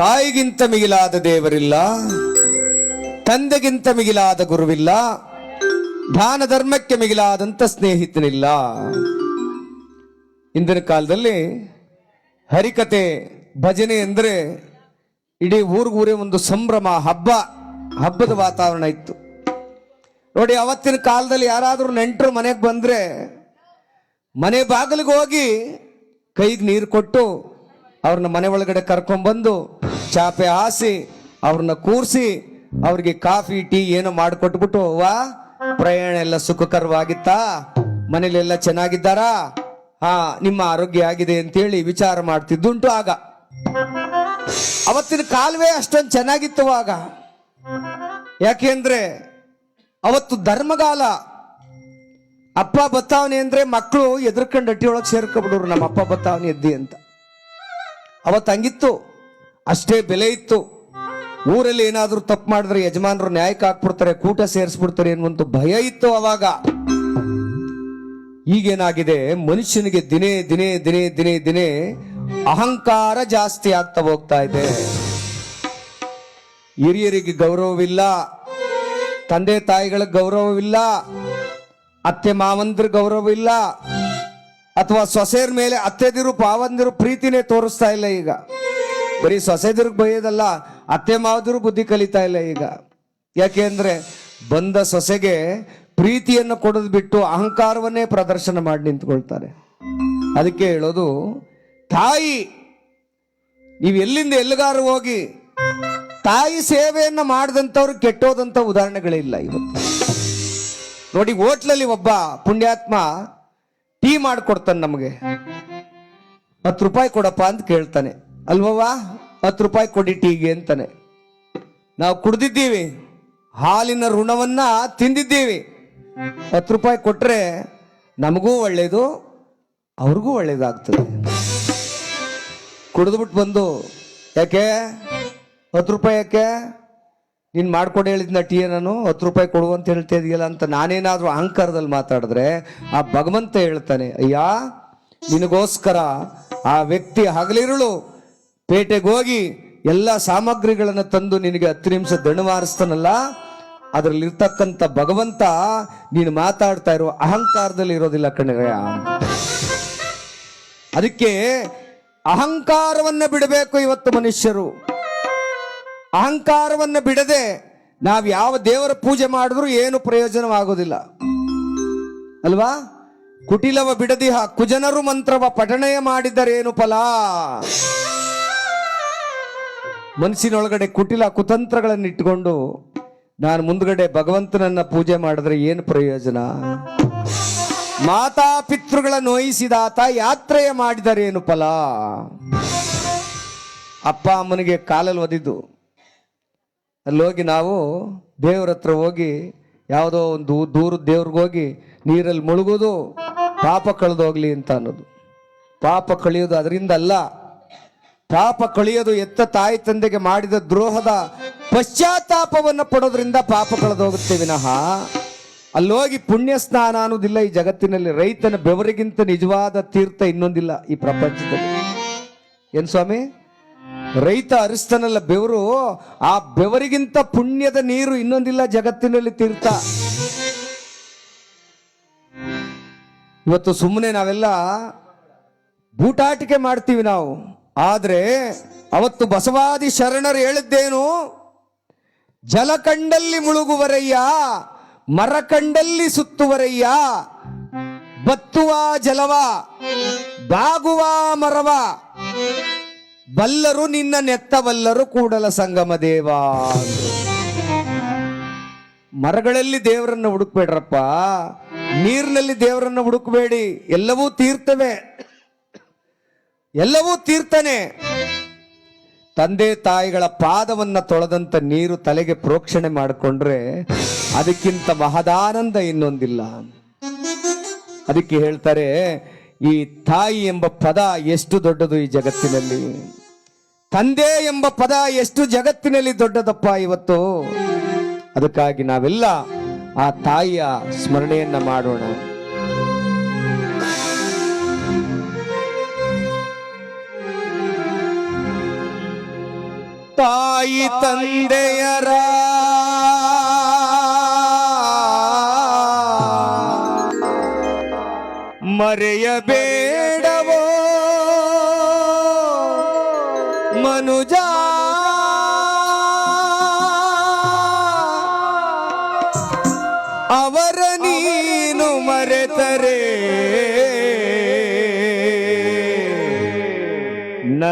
ತಾಯಿಗಿಂತ ಮಿಗಿಲಾದ ದೇವರಿಲ್ಲ, ತಂದೆಗಿಂತ ಮಿಗಿಲಾದ ಗುರುವಿಲ್ಲ ದಾನ ಧರ್ಮಕ್ಕೆ ಮಿಗಿಲಾದಂಥ ಸ್ನೇಹಿತನಿಲ್ಲ. ಇಂದಿನ ಕಾಲದಲ್ಲಿ ಹರಿಕತೆ, ಭಜನೆ ಅಂದರೆ ಇಡೀ ಊರಿಗೂರೇ ಒಂದು ಸಂಭ್ರಮ, ಹಬ್ಬ, ಹಬ್ಬದ ವಾತಾವರಣ ಇತ್ತು. ನೋಡಿ, ಅವತ್ತಿನ ಕಾಲದಲ್ಲಿ ಯಾರಾದರೂ ನೆಂಟರು ಮನೆಗೆ ಬಂದರೆ ಮನೆ ಬಾಗಿಲಿಗೆ ಹೋಗಿ ಕೈಗೆ ನೀರು ಕೊಟ್ಟು ಅವ್ರನ್ನ ಮನೆ ಒಳಗಡೆ ಕರ್ಕೊಂಡ್ಬಂದು ಚಾಪೆ ಹಾಸಿ ಅವ್ರನ್ನ ಕೂರಿಸಿ ಅವ್ರಿಗೆ ಕಾಫಿ, ಟೀ ಏನೋ ಮಾಡಿಕೊಟ್ಬಿಟ್ಟು, ವಾ, ಪ್ರಯಾಣ ಎಲ್ಲ ಸುಖಕರವಾಗಿತ್ತಾ? ಮನೇಲೆಲ್ಲ ಚೆನ್ನಾಗಿದ್ದಾರಾ? ಹಾ, ನಿಮ್ಮ ಆರೋಗ್ಯ ಆಗಿದೆ ಅಂತೇಳಿ ವಿಚಾರ ಮಾಡ್ತಿದ್ದುಂಟು ಆಗ. ಅವತ್ತಿನ ಕಾಲವೇ ಅಷ್ಟೊಂದು ಚೆನ್ನಾಗಿತ್ತು ಆಗ. ಯಾಕೆಂದ್ರೆ ಅವತ್ತು ಧರ್ಮಗಾಲ. ಅಪ್ಪ ಬತ್ತಾವನೆ ಅಂದ್ರೆ ಮಕ್ಕಳು ಎದುರ್ಕೊಂಡು ಅಟ್ಟಿ ಒಳಗೆ ಸೇರ್ಕೊಬಿಡೋರು ನಮ್ಮ ಅಪ್ಪ ಬತ್ತಾವನೆ ಎದ್ದಿ ಅಂತ. ಅವತ್ತು ಹಂಗಿತ್ತು. ಅಷ್ಟೇ ಬೆಲೆ ಇತ್ತು. ಊರಲ್ಲಿ ಏನಾದರೂ ತಪ್ಪು ಮಾಡಿದ್ರೆ ಯಜಮಾನರು ನ್ಯಾಯಕ್ಕೆ ಹಾಕ್ಬಿಡ್ತಾರೆ, ಕೂಟ ಸೇರಿಸ್ಬಿಡ್ತಾರೆ ಅನ್ನುವಂಥ ಭಯ ಇತ್ತು ಅವಾಗ. ಈಗೇನಾಗಿದೆ? ಮನುಷ್ಯನಿಗೆ ದಿನೇ ದಿನೇ ದಿನೇ ದಿನೇ ದಿನೇ ಅಹಂಕಾರ ಜಾಸ್ತಿ ಆಗ್ತಾ ಹೋಗ್ತಾ ಇದೆ. ಹಿರಿಯರಿಗೆ ಗೌರವವಿಲ್ಲ. ತಂದೆ ತಾಯಿಗಳ ಗೌರವವಿಲ್ಲ. ಅತ್ತೆ ಮಾವಂದ್ರ ಗೌರವವಿಲ್ಲ. ಅಥವಾ ಸೊಸೆಯರ ಮೇಲೆ ಅತ್ತೆದಿರು ಪಾವಂದಿರು ಪ್ರೀತಿನೇ ತೋರಿಸ್ತಾ ಇಲ್ಲ ಈಗ. ಬರೀ ಸೊಸೆದಿರ್ಗ್ ಬೈಯೋದಲ್ಲ, ಅತ್ತೆ ಮಾವದಿರು ಬುದ್ಧಿ ಕಲಿತಾ ಇಲ್ಲ ಈಗ. ಯಾಕೆಂದ್ರೆ ಬಂದ ಸೊಸೆಗೆ ಪ್ರೀತಿಯನ್ನು ಕೊಡದ್ ಬಿಟ್ಟು ಅಹಂಕಾರವನ್ನೇ ಪ್ರದರ್ಶನ ಮಾಡಿ ನಿಂತ್ಕೊಳ್ತಾರೆ. ಅದಕ್ಕೆ ಹೇಳೋದು, ತಾಯಿ, ನೀವು ಎಲ್ಲಿಂದ ಎಲ್ಲಿಗಾರು ಹೋಗಿ ತಾಯಿ ಸೇವೆಯನ್ನು ಮಾಡಿದಂಥವ್ರು ಕೆಟ್ಟೋದಂಥ ಉದಾಹರಣೆಗಳಿಲ್ಲ ಇವತ್ತು. ನೋಡಿ, ಹೋಟ್ಲಲ್ಲಿ ಒಬ್ಬ ಪುಣ್ಯಾತ್ಮ ಟೀ ಮಾಡ್ಕೊಡ್ತಾನೆ ನಮಗೆ. ಹತ್ತು ರೂಪಾಯಿ ಕೊಡಪ್ಪ ಅಂತ ಕೇಳ್ತಾನೆ. ಅಲ್ವವ್ವ, ಹತ್ತು ರೂಪಾಯಿ ಕೊಡಿ ಟೀಗೆ ಅಂತಾನೆ. ನಾವು ಕುಡ್ದಿದ್ದೀವಿ. ಹಾಲಿನ ಋಣವನ್ನ ತಿಂದಿದ್ದೀವಿ. ಹತ್ತು ರೂಪಾಯಿ ಕೊಟ್ಟರೆ ನಮಗೂ ಒಳ್ಳೆಯದು ಅವ್ರಿಗೂ ಒಳ್ಳೇದಾಗ್ತದೆ. ಕುಡಿದ್ಬಿಟ್ಟು ಬಂದು, ಯಾಕೆ? ಹತ್ತು ರೂಪಾಯಿ ಯಾಕೆ? ನೀನು ಮಾಡ್ಕೊಂಡು ಹೇಳಿದ್ನ ಟೀ ನಾನು ಹತ್ತು ರೂಪಾಯಿ ಕೊಡು ಅಂತ ಹೇಳ್ತಾ ಇದೆಯಲ್ಲ ಅಂತ ನಾನೇನಾದರೂ ಅಹಂಕಾರದಲ್ಲಿ ಮಾತಾಡಿದ್ರೆ ಆ ಭಗವಂತ ಹೇಳ್ತಾನೆ, ಅಯ್ಯ, ನಿನಗೋಸ್ಕರ ಆ ವ್ಯಕ್ತಿ ಹಗಲಿರುಳು ಪೇಟೆಗೆ ಹೋಗಿ ಎಲ್ಲ ಸಾಮಗ್ರಿಗಳನ್ನು ತಂದು ನಿನಗೆ ಹತ್ತು ನಿಮಿಷ ದಣವಾರಿಸ್ತಾನಲ್ಲ ಅದರಲ್ಲಿರ್ತಕ್ಕಂಥ ಭಗವಂತ ನೀನು ಮಾತಾಡ್ತಾ ಇರೋ ಅಹಂಕಾರದಲ್ಲಿ ಇರೋದಿಲ್ಲ ಕಣಯ್ಯ ಅದಕ್ಕೆ ಅಹಂಕಾರವನ್ನ ಬಿಡಬೇಕು ಇವತ್ತು ಮನುಷ್ಯರು. ಅಹಂಕಾರವನ್ನ ಬಿಡದೆ ನಾವು ಯಾವ ದೇವರ ಪೂಜೆ ಮಾಡಿದ್ರೂ ಏನು ಪ್ರಯೋಜನವಾಗೋದಿಲ್ಲ ಅಲ್ವಾ? ಕುಟಿಲವ ಬಿಡದಿಹ ಕುಜನರು ಮಂತ್ರವ ಪಠಣೆಯ ಮಾಡಿದರೇನು ಫಲ? ಮನಸ್ಸಿನೊಳಗಡೆ ಕುಟಿಲ ಕುತಂತ್ರಗಳನ್ನು ಇಟ್ಟುಕೊಂಡು ನಾನು ಮುಂದ್ಗಡೆ ಭಗವಂತನನ್ನ ಪೂಜೆ ಮಾಡಿದ್ರೆ ಏನು ಪ್ರಯೋಜನ? ಮಾತಾ ಪಿತೃಗಳ ನೋಯಿಸಿದಾತ ಯಾತ್ರೆಯ ಮಾಡಿದರೇನು ಫಲ? ಅಪ್ಪ ಅಮ್ಮನಿಗೆ ಕಾಲಲ್ಲಿ ಒದಿದ್ದು. ಅಲ್ಲೋಗಿ ನಾವು ದೇವ್ರ ಹತ್ರ ಹೋಗಿ ಯಾವುದೋ ಒಂದು ದೂರ ದೇವ್ರಿಗೆ ಹೋಗಿ ನೀರಲ್ಲಿ ಮುಳುಗೋದು, ಪಾಪ ಕಳೆದೋಗ್ಲಿ ಅಂತ ಅನ್ನೋದು. ಪಾಪ ಕಳಿಯೋದು ಅದರಿಂದ ಅಲ್ಲ. ಪಾಪ ಕಳಿಯೋದು ಎತ್ತ ತಾಯಿ ತಂದೆಗೆ ಮಾಡಿದ ದ್ರೋಹದ ಪಶ್ಚಾತ್ತಾಪವನ್ನು ಪಡೋದ್ರಿಂದ ಪಾಪ ಕಳೆದೋಗುತ್ತೆ ವಿನಃ. ಅಲ್ಲೋಗಿ ಪುಣ್ಯ ಸ್ನಾನ ಅನ್ನೋದಿಲ್ಲ ಈ ಜಗತ್ತಿನಲ್ಲಿ. ರೈತನ ಬೆವರಿಗಿಂತ ನಿಜವಾದ ತೀರ್ಥ ಇನ್ನೊಂದಿಲ್ಲ ಈ ಪ್ರಪಂಚದಲ್ಲಿ. ಏನ್ ಸ್ವಾಮಿ? ರೈತ ಅರಿಸ್ತಾನಲ್ಲ ಬೆವರು, ಆ ಬೆವರಿಗಿಂತ ಪುಣ್ಯದ ನೀರು ಇನ್ನೊಂದಿಲ್ಲ ಜಗತ್ತಿನಲ್ಲಿ ತೀರ್ಥ. ಇವತ್ತು ಸುಮ್ಮನೆ ನಾವೆಲ್ಲ ಬೂಟಾಟಿಕೆ ಮಾಡ್ತೀವಿ ನಾವು. ಆದ್ರೆ ಅವತ್ತು ಬಸವಾದಿ ಶರಣರು ಹೇಳಿದ್ದೇನು? ಜಲಕಂಡಲ್ಲಿ ಮುಳುಗುವರಯ್ಯ, ಮರಕಂಡಲ್ಲಿ ಸುತ್ತುವರಯ್ಯ, ಬತ್ತುವ ಜಲವ, ಬಾಗುವ ಮರವ ಬಲ್ಲರು ನಿನ್ನ ನೆತ್ತಬಲ್ಲರು ಕೂಡಲ ಸಂಗಮ ದೇವ ಮರಗಳಲ್ಲಿ ದೇವರನ್ನ ಹುಡುಕ್ಬೇಡ್ರಪ್ಪ. ನೀರಿನಲ್ಲಿ ದೇವರನ್ನ ಹುಡುಕಬೇಡಿ. ಎಲ್ಲವೂ ತೀರ್ತವೆ. ಎಲ್ಲವೂ ತೀರ್ಥನೆ ತಂದೆ ತಾಯಿಗಳ ಪಾದವನ್ನ ತೊಳೆದಂತ ನೀರು ತಲೆಗೆ ಪ್ರೋಕ್ಷಣೆ ಮಾಡಿಕೊಂಡ್ರೆ ಅದಕ್ಕಿಂತ ಮಹದಾನಂದ ಇನ್ನೊಂದಿಲ್ಲ. ಅದಕ್ಕೆ ಹೇಳ್ತಾರೆ, ಈ ತಾಯಿ ಎಂಬ ಪದ ಎಷ್ಟು ದೊಡ್ಡದು ಈ ಜಗತ್ತಿನಲ್ಲಿ. ತಂದೆ ಎಂಬ ಪದ ಎಷ್ಟು ಜಗತ್ತಿನಲ್ಲಿ ದೊಡ್ಡದಪ್ಪ ಇವತ್ತು? ಅದಕ್ಕಾಗಿ ನಾವೆಲ್ಲ ಆ ತಾಯಿಯ ಸ್ಮರಣೆಯನ್ನ ಮಾಡೋಣ. ತಾಯಿ ತಂದೆಯರ ಮರೆಯಬೇಡವೋ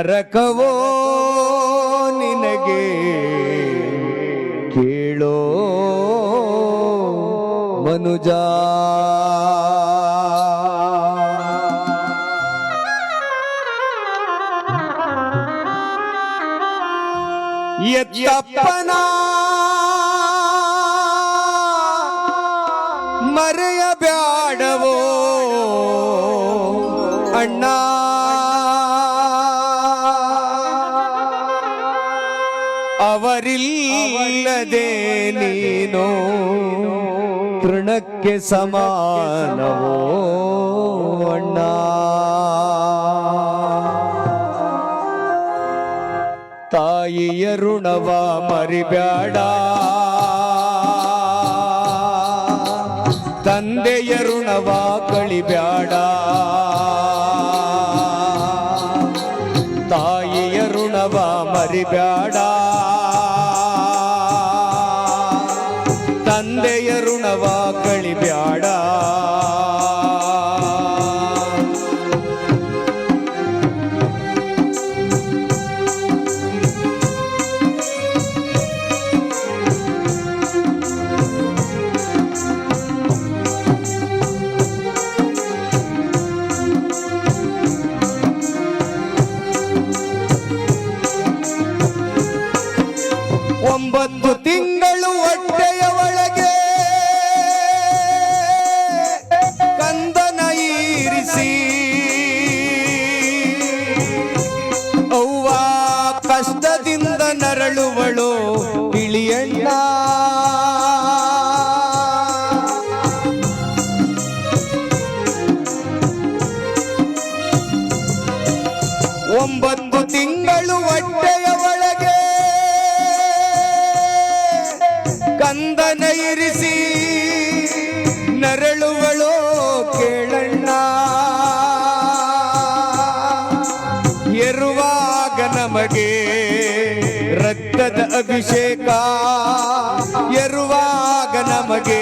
ನರಕವೋ ನಿನಗೆ ಕೇಳೋ ಮನುಜ. ಎತ್ತಪ್ಪನ ಮರೆಯಬ್ಯಾಡವೋ ಅವರಿಲ್ಲದೆ ನೀನೋ ತೃಣಕ್ಕೆ ಸಮಾನವೋ ಅಣ್ಣ. ತಾಯಿಯ ಋಣವ ಮರಿಬ್ಯಾಡ. ತಂದೆಯ ಋಣವ ಕಳಿಬ್ಯಾಡ. ತಾಯಿಯ ಋಣವ ಮರಿಬ್ಯಾಡ. ಅಭಿಷೇಕ ಎರುವಾಗ ನಮಗೆ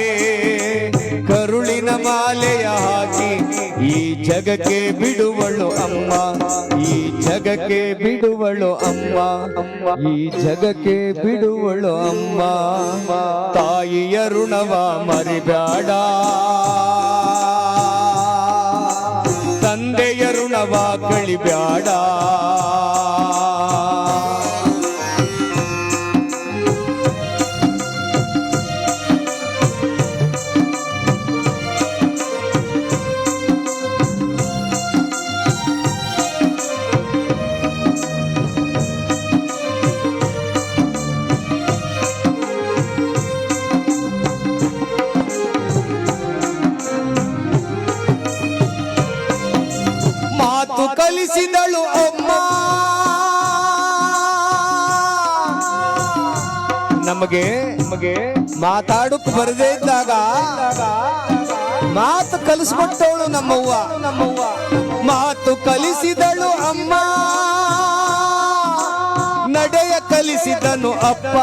ಕರುಳಿನ ಮಾಲೆಯ ಹಾಕಿ, ಈ ಜಗಕ್ಕೆ ಬಿಡುವಳು ಅಮ್ಮ, ಈ ಜಗಕ್ಕೆ ಬಿಡುವಳು ಅಮ್ಮ, ಈ ಜಗಕ್ಕೆ ಬಿಡುವಳು ಅಮ್ಮ. ತಾಯಿಯ ಋಣವ ಮರಿಬೇಡ ತಂದೆಯ ಋಣವ ಕಳಿಬ್ಯಾಡ. ಕಲಿಸಿದಳು ಅಮ್ಮ. ನಮಗೆ ನಮಗೆ ಮಾತಾಡಕ್ ಬರದೇ ಇದ್ದಾಗ ಮಾತು ಕಲಿಸ್ಕೊಟ್ಟವಳು ನಮ್ಮವ್ವ. ನಮ್ಮವ್ವ ಮಾತು ಕಲಿಸಿದಳು ಅಮ್ಮ. ನಡೆಯ ಕಲಿಸಿದನು ಅಪ್ಪ.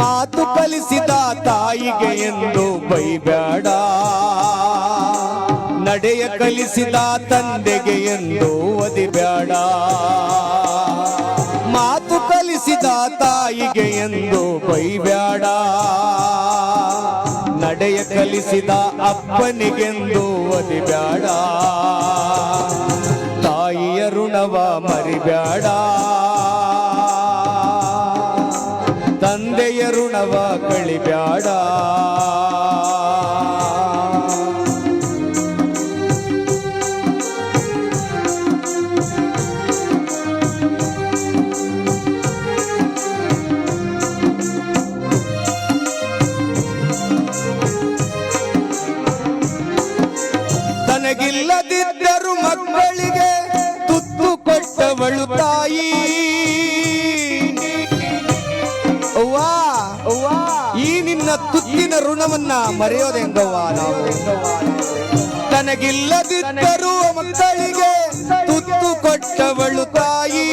ಮಾತು ಕಲಿಸಿದ ತಾಯಿಗೆ ಎಂದು ಬೈಬ್ಯಾಡ ನಡೆಯ ಕಲಿಸಿದ ತಂದೆಗೆ ಎಂದು ಒದಿಬ್ಯಾಡ. ಮಾತು ಕಲಿಸಿದ ತಾಯಿಗೆ ಎಂದು ಬೈಬ್ಯಾಡ. ನಡೆಯ ಕಲಿಸಿದ ಅಪ್ಪನಿಗೆಂದು ಒದಿಬ್ಯಾಡ. ತಾಯಿಯ ಋಣವ ಮರಿಬ್ಯಾಡ. ತಂದೆಯ ಋಣವ ಕಳಿಬ್ಯಾಡ. ಋಣವನ್ನ ಮರೆಯೋದೆ ಹೆಂಗವ್ವ ನಾವು? ತನಗಿಲ್ಲದಿದ್ದರೂ ಮಕ್ಕಳಿಗೆ ತುತ್ತು ಕೊಟ್ಟವಳು ತಾಯಿ.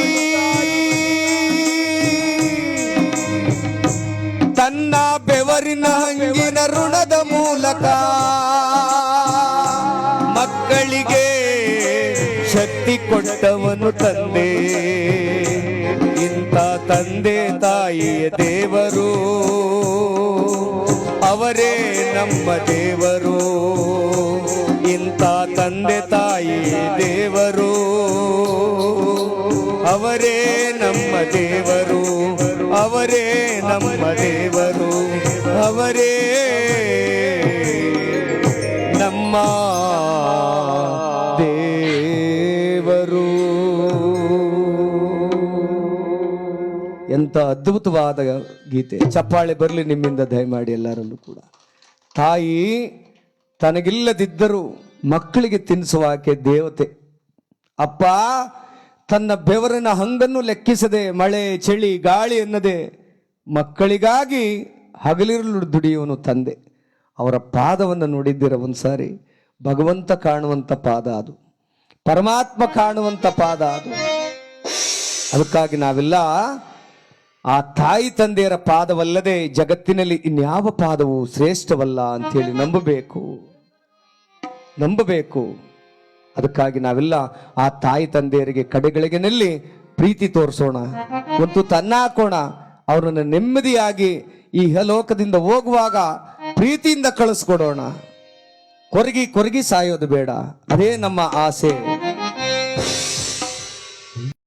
ತನ್ನ ಬೆವರಿನ ಹಂಗಿನ ಋಣದ ಮೂಲಕ ಮಕ್ಕಳಿಗೆ ಶಕ್ತಿ ಕೊಟ್ಟವನು ತಂದೆ. ಇಂಥ ತಂದೆ ತಾಯಿಯ ದೇವರು. ಅವರೇ ನಮ್ಮ ದೇವರು. ಇಂಥ ತಂದೆ ತಾಯಿ ದೇವರು. ಅವರೇ ನಮ್ಮ ದೇವರು. ಅವರೇ ನಮ್ಮ ದೇವರು. ಅವರೇ ನಮ್ಮ ಎಂತ ಅದ್ಭುತವಾದ ಗೀತೆ. ಚಪ್ಪಾಳೆ ಬರಲಿ ನಿಮ್ಮಿಂದ ದಯಮಾಡಿ ಎಲ್ಲರಲ್ಲೂ ಕೂಡ. ತಾಯಿ, ತನಗಿಲ್ಲದಿದ್ದರೂ ಮಕ್ಕಳಿಗೆ ತಿನ್ನಿಸುವ ಆಕೆ ದೇವತೆ. ಅಪ್ಪ, ತನ್ನ ಬೆವರಿನ ಹಂಗನ್ನು ಲೆಕ್ಕಿಸದೆ ಮಳೆ, ಚಳಿ, ಗಾಳಿ ಎನ್ನದೆ ಮಕ್ಕಳಿಗಾಗಿ ಹಗಲಿರಲು ದುಡಿಯುವನು ತಂದೆ. ಅವರ ಪಾದವನ್ನು ನೋಡಿದ್ದೀರ ಒಂದ್ಸಾರಿ? ಭಗವಂತ ಕಾಣುವಂತ ಪಾದ ಅದು. ಪರಮಾತ್ಮ ಕಾಣುವಂತ ಪಾದ ಅದು. ಅದಕ್ಕಾಗಿ ನಾವೆಲ್ಲ ಆ ತಾಯಿ ತಂದೆಯರ ಪಾದವಲ್ಲದೆ ಜಗತ್ತಿನಲ್ಲಿ ಇನ್ಯಾವ ಪಾದವು ಶ್ರೇಷ್ಠವಲ್ಲ ಅಂತೇಳಿ ನಂಬಬೇಕು. ನಂಬಬೇಕು. ಅದಕ್ಕಾಗಿ ನಾವೆಲ್ಲ ಆ ತಾಯಿ ತಂದೆಯರಿಗೆ ಕಡೆಗಳಿಗೆನಲ್ಲಿ ಪ್ರೀತಿ ತೋರಿಸೋಣ. ಒಂದು ತನ್ನಾಕೋಣ ಅವರನ್ನು ನೆಮ್ಮದಿಯಾಗಿ ಈ ಹಲೋಕದಿಂದ ಹೋಗುವಾಗ ಪ್ರೀತಿಯಿಂದ ಕಳಿಸ್ಕೊಡೋಣ. ಕೊರಗಿ ಕೊರಗಿ ಸಾಯೋದು ಬೇಡ. ಅದೇ ನಮ್ಮ ಆಸೆ.